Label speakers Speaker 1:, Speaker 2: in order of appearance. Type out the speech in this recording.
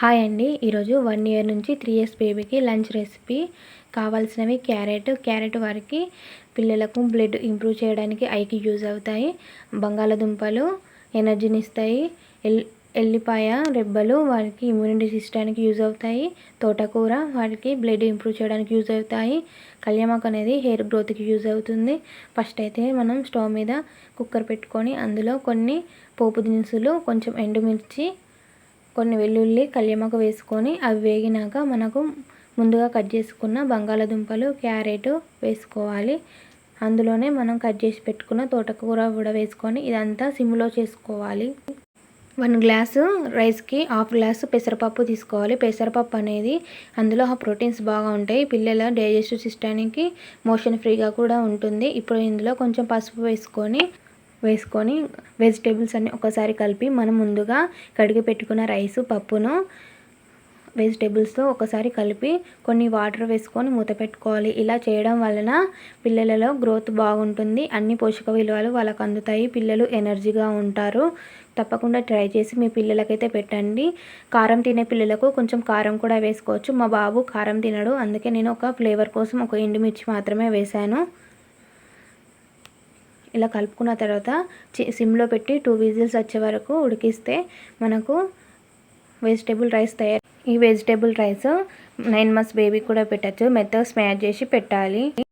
Speaker 1: Hi అండి. ఈరోజు one year నుంచి త్రీ ఇయర్స్ బేబీకి లంచ్ రెసిపీ. కావాల్సినవి క్యారెట్. క్యారెట్ వారికి పిల్లలకు బ్లడ్ ఇంప్రూవ్ చేయడానికి ఐకి యూజ్ అవుతాయి. బంగాళదుంపలు ఎనర్జీని ఇస్తాయి ఎల్ ఎల్లిపాయ రెబ్బలు వారికి ఇమ్యూనిటీ సిస్టానికి యూజ్ అవుతాయి. తోటకూర వారికి బ్లడ్ ఇంప్రూవ్ చేయడానికి యూజ్ అవుతాయి. కళ్యామాకు అనేది హెయిర్ గ్రోత్కి యూజ్ అవుతుంది. ఫస్ట్ అయితే మనం స్టవ్ మీద కుక్కర్ పెట్టుకొని అందులో కొన్ని పోపు దినుసులు కొంచెం ఎండుమిర్చి కొన్ని వెల్లుల్లి కళ్యామాకు వేసుకొని అవి వేగినాక మనకు ముందుగా కట్ చేసుకున్న బంగాళదుంపలు క్యారెట్ వేసుకోవాలి. అందులోనే మనం కట్ చేసి పెట్టుకున్న తోటకూర కూడా వేసుకొని ఇదంతా సిమ్లో చేసుకోవాలి. వన్ గ్లాసు రైస్కి హాఫ్ గ్లాసు పెసరపప్పు తీసుకోవాలి. పెసరపప్పు అనేది అందులో ఆ ప్రోటీన్స్ బాగా ఉంటాయి. పిల్లల డైజెస్టివ్ సిస్టానికి మోషన్ ఫ్రీగా కూడా ఉంటుంది. ఇప్పుడు ఇందులో కొంచెం పసుపు వేసుకొని వేసుకొని వెజిటేబుల్స్ అన్నీ ఒకసారి కలిపి మనం ముందుగా కడిగి పెట్టుకున్న రైసు పప్పును వెజిటేబుల్స్తో ఒకసారి కలిపి కొన్ని వాటర్ వేసుకొని మూత పెట్టుకోవాలి. ఇలా చేయడం వలన పిల్లలలో గ్రోత్ బాగుంటుంది. అన్ని పోషక విలువలు వాళ్ళకు అందుతాయి. పిల్లలు ఎనర్జీగా ఉంటారు. తప్పకుండా ట్రై చేసి మీ పిల్లలకైతే పెట్టండి. కారం తినే పిల్లలకు కొంచెం కారం కూడా వేసుకోవచ్చు. మా బాబు కారం తినడు. అందుకే నేను ఒక ఫ్లేవర్ కోసం ఒక ఎండుమిర్చి మాత్రమే వేశాను. ఇలా కలుపుకున్న తర్వాత సిమ్లో పెట్టి టూ విజిల్స్ వచ్చే వరకు ఉడికిస్తే మనకు వెజిటేబుల్ రైస్ తయారు. ఈ vegetable rice nine months baby కూడా పెట్టచ్చు. మెత్తగా స్మాష్ చేసి పెట్టాలి.